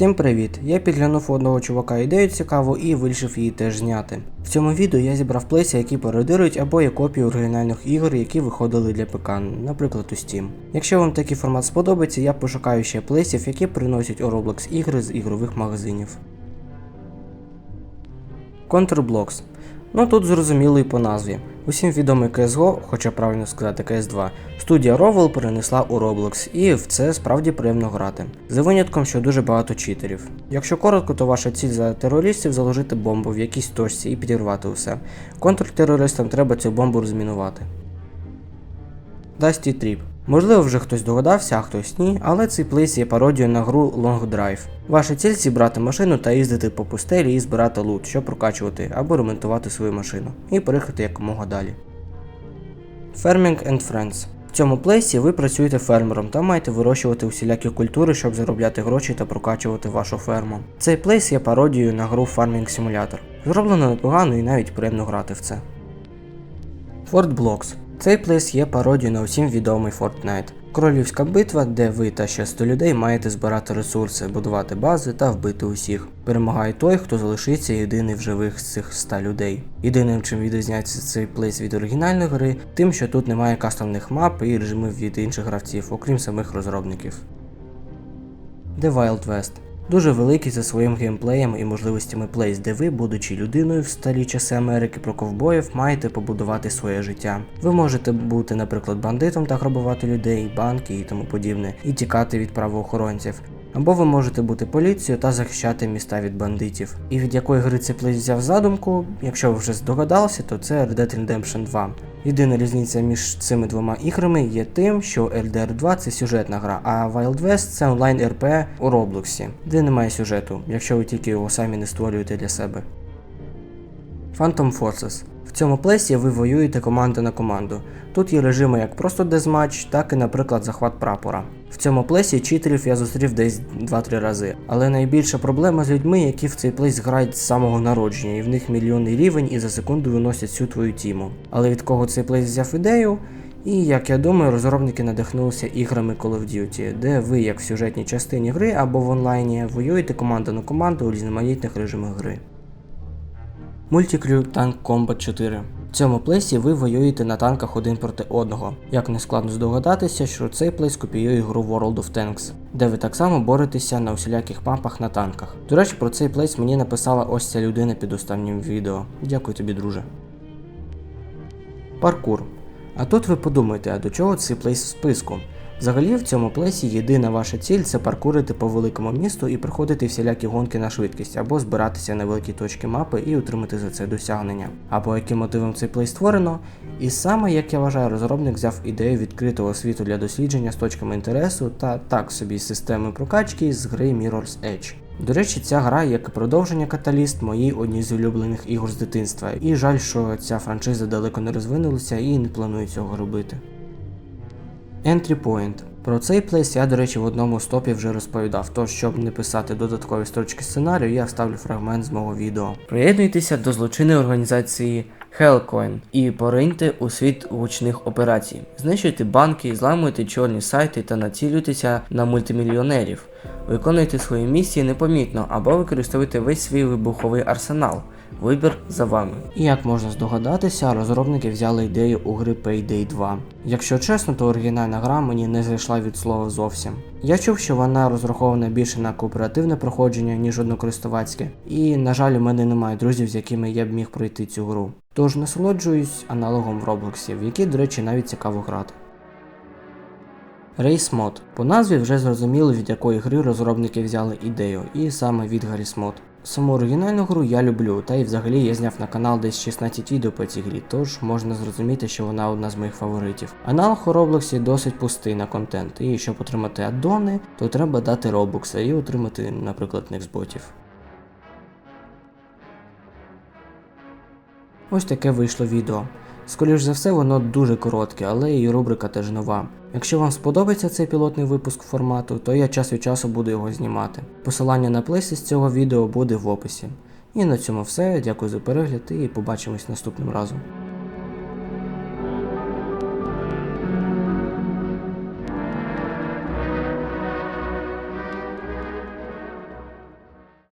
Всім привіт! Я підглянув одного чувака ідею цікаву і вирішив її теж зняти. В цьому відео я зібрав плейси, які пародирують або є копії оригінальних ігор, які виходили для ПК, наприклад у Steam. Якщо вам такий формат сподобається, я пошукаю ще плейсів, які приносять у Roblox ігри з ігрових магазинів. Counterblocks. Ну тут зрозуміло і по назві. Усім відомий CSGO, хоча правильно сказати CS2, студія Rowell перенесла у Roblox, і в це справді приємно грати. За винятком, що дуже багато читерів. Якщо коротко, то ваша ціль за терористів заложити бомбу в якійсь точці і підірвати усе. Контртерористам треба цю бомбу розмінувати. Dusty Trip. Можливо, вже хтось догадався, а хтось ні, але цей плейс є пародією на гру Long Drive. Ваша ціль зібрати машину та їздити по пустелі і збирати лут, щоб прокачувати або ремонтувати свою машину, і переїхати якомога далі. Farming and Friends. В цьому плейсі ви працюєте фермером та маєте вирощувати усілякі культури, щоб заробляти гроші та прокачувати вашу ферму. Цей плейс є пародією на гру Farming Simulator. Зроблено непогано і навіть приємно грати в це. Fort Blocks. Цей плейс є пародією на усім відомий Fortnite. Королівська битва, де ви та ще 100 людей маєте збирати ресурси, будувати бази та вбити усіх. Перемагає той, хто залишиться єдиний в живих з цих 100 людей. Єдиним, чим відрізняється цей плейс від оригінальної гри, тим, що тут немає кастомних мап і режимів від інших гравців, окрім самих розробників. The Wild West. Дуже великий за своїм геймплеєм і можливостями плейс, де ви, будучи людиною в старі часи Америки про ковбоїв, маєте побудувати своє життя. Ви можете бути, наприклад, бандитом та грабувати людей, банки і тому подібне, і тікати від правоохоронців. Або ви можете бути поліцією та захищати міста від бандитів. І від якої гри цей плейс взяв задумку, якщо ви вже здогадалися, то це Red Dead Redemption 2. Єдина різниця між цими двома іграми є тим, що LDR 2 це сюжетна гра, а Wild West це онлайн РП у Роблоксі, де немає сюжету, якщо ви тільки його самі не створюєте для себе. Phantom Forces. В цьому плейсі ви воюєте команда на команду. Тут є режими як просто дезматч, так і, наприклад, захват прапора. В цьому плейсі читерів я зустрів десь 2-3 рази. Але найбільша проблема з людьми, які в цей плейс грають з самого народження, і в них мільйонний рівень і за секунду виносять всю твою тіму. Але від кого цей плейс взяв ідею? І як я думаю, розробники надихнулися іграми Call of Duty, де ви, як в сюжетній частині гри або в онлайні, воюєте команда на команду у різноманітних режимах гри. Multicrew Tank Combat 4. В цьому плейсі ви воюєте на танках один проти одного. Як не складно здогадатися, що цей плейс копіює гру World of Tanks, де ви так само боретеся на усіляких мапах на танках. До речі, про цей плейс мені написала ось ця людина під останнім відео. Дякую тобі, друже. Паркур. А тут ви подумаєте, а до чого цей плейс в списку? Взагалі в цьому плейсі єдина ваша ціль це паркурити по великому місту і проходити всілякі гонки на швидкість, або збиратися на великі точки мапи і отримати за це досягнення. Або яким мотивом цей плейс створено. І саме, як я вважаю, розробник взяв ідею відкритого світу для дослідження з точками інтересу та так собі системи прокачки з гри Mirror's Edge. До речі, ця гра як продовження каталіст моїй одній з улюблених ігор з дитинства, і жаль, що ця франшиза далеко не розвинулася і не планує цього робити. Entry Point. Про цей плейс я, до речі, в одному стопі вже розповідав, тож, щоб не писати додаткові строчки сценарію, я вставлю фрагмент з мого відео. Приєднуйтеся до злочинної організації Hellcoin і пориньте у світ гучних операцій. Знищуйте банки, зламуйте чорні сайти та націлюйтеся на мультимільйонерів. Виконуйте свої місії непомітно або використовуйте весь свій вибуховий арсенал. Вибір за вами. І як можна здогадатися, розробники взяли ідею у гри Payday 2. Якщо чесно, то оригінальна гра мені не зайшла від слова зовсім. Я чув, що вона розрахована більше на кооперативне проходження, ніж однокористувацьке, і, на жаль, у мене немає друзів, з якими я б міг пройти цю гру. Тож насолоджуюсь аналогом в Роблоксі, в який, до речі, навіть цікаво грати. Race Mod. По назві вже зрозуміло, від якої гри розробники взяли ідею, і саме від Garry's Mod. Саму оригінальну гру я люблю, та й взагалі я зняв на канал десь 16 відео по цій грі, тож можна зрозуміти, що вона одна з моїх фаворитів. Аналог у Роблоксі досить пустий на контент, і щоб отримати аддони, то треба дати робокса і отримати, наприклад, нексботів. Ось таке вийшло відео. Скоріш за все, воно дуже коротке, але і рубрика теж нова. Якщо вам сподобається цей пілотний випуск формату, то я час від часу буду його знімати. Посилання на плейси з цього відео буде в описі. І на цьому все. Дякую за перегляд і побачимось наступним разом.